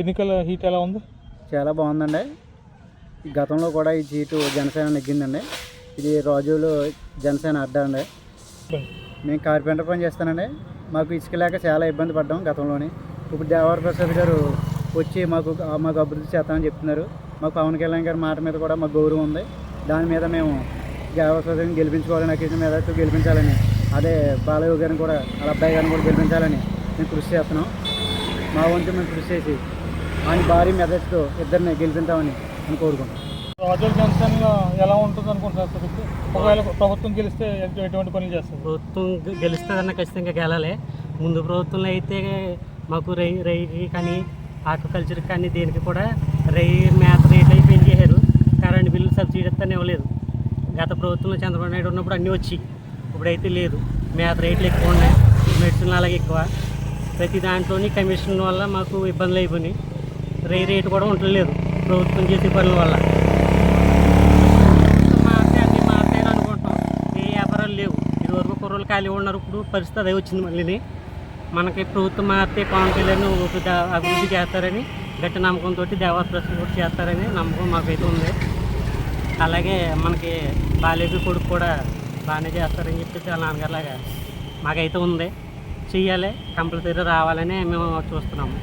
ఎన్నికల హీట్ ఎలా ఉంది? చాలా బాగుందండి. గతంలో కూడా ఈ సీటు జనసేన నెగ్గిందండి. ఇది రోజులు జనసేన అడ్డా అండి నేను కార్పెంటర్ పని చేస్తానండి. మాకు ఇసుక లేక చాలా ఇబ్బంది పడ్డాం గతంలోని. ఇప్పుడు దేవర ప్రసాద్ గారు వచ్చి మాకు మాకు అభివృద్ధి చేస్తామని చెప్తున్నారు. మాకు పవన్ కళ్యాణ్ గారి మాట మీద కూడా మాకు గౌరవం ఉంది. దాని మీద మేము దేవర ప్రసాద్ గారిని గెలిపించుకోవాలని ఇచ్చిన మీద గెలిపించాలని అదే బాలయ్య గారిని కూడా వాళ్ళ అబ్బాయి గారిని కూడా గెలిపించాలని మేము కృషి చేస్తున్నాం. మా వంతు మేము కృషి చేసి ఆయన భారీ మెదడుతో ఇద్దరిని గెలిపించామని అని కోరుకుంటున్నాం రాజుల జనసేనలో ఎలా ఉంటుంది అనుకుంటున్నారు ఇప్పుడు? ఒకవేళ ప్రభుత్వం గెలిస్తే ఎటు- ఎటువంటి పనులు చేస్తారు? ప్రభుత్వం గె- గెలుస్తుందన్న ఖచ్చితంగా గెలాలి. ముందు ప్రభుత్వంలో అయితే మాకు రై రైకి కానీ ఆక్వాకల్చర్కి కానీ దేనికి కూడా రై మేత రేట్లు అయి పెంచేశారు. కరెంట్ బిల్లు సబ్సిడీ ఇస్తానే ఇవ్వలేదు. గత ప్రభుత్వంలో చంద్రబాబు నాయుడు ఉన్నప్పుడు అన్నీ వచ్చి ఇప్పుడైతే లేదు. మేత రేట్లు ఎక్కువ ఉన్నాయి. మెడిసిన్ అలాగే ఎక్కువ. ప్రతి దాంట్లోని కమిషన్ వల్ల మాకు ఇబ్బందులు అయిపోయినాయి. రై రేటు కూడా ఉండలేదు ప్రభుత్వం చేసే పనుల వల్ల. మారితే అన్నీ మారుతాయని అనుకుంటాం. ఏ వ్యాపారాలు లేవు. ఇదివరకు కుర్రలు ఖాళీ ఉన్నారు ఇప్పుడు పరిస్థితి అదే వచ్చింది మళ్ళీని. మనకి ప్రభుత్వం మారితే పవన్ కళ్యాణ్ ఒక ద- అభివృద్ధి చేస్తారని గట్టి నమ్మకంతో దేవాస్త్రస్తులు కూడా చేస్తారని నమ్మకం మాకైతే ఉంది. అలాగే మనకి బాలేజీ కొడుకు కూడా బాగానే చేస్తారని చెప్పేసి వాళ్ళ నాన్నగారిలాగా మాకైతే ఉంది. చెయ్యాలి కంపల్సరీ రావాలని మేము చూస్తున్నాము.